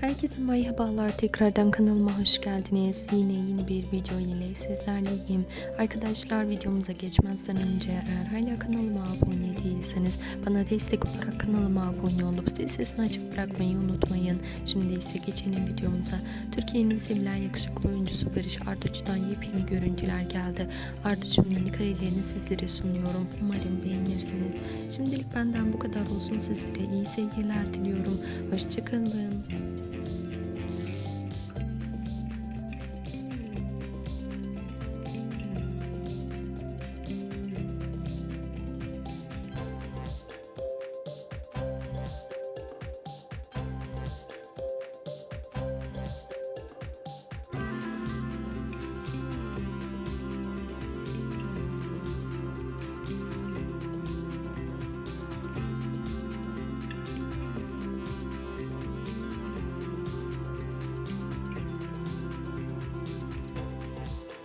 Herkese merhabalar tekrardan kanalıma hoş geldiniz. Yine yeni bir video ile sizlerleyim. Arkadaşlar videomuza geçmezden önce eğer hala kanalıma abone değilseniz bana destek olarak kanalıma abone olup zil sesini açıp bırakmayı unutmayın. Şimdi ise geçelim videomuza. Türkiye'nin sevilen yakışıklı oyuncusu Barış Arduç'tan yepyeni görüntüler geldi. Arduç'un yeni karelerini sizlere sunuyorum. Umarım beğenirsiniz. Şimdilik benden bu kadar olsun sizlere iyi seyirler diliyorum. Hoşçakalın.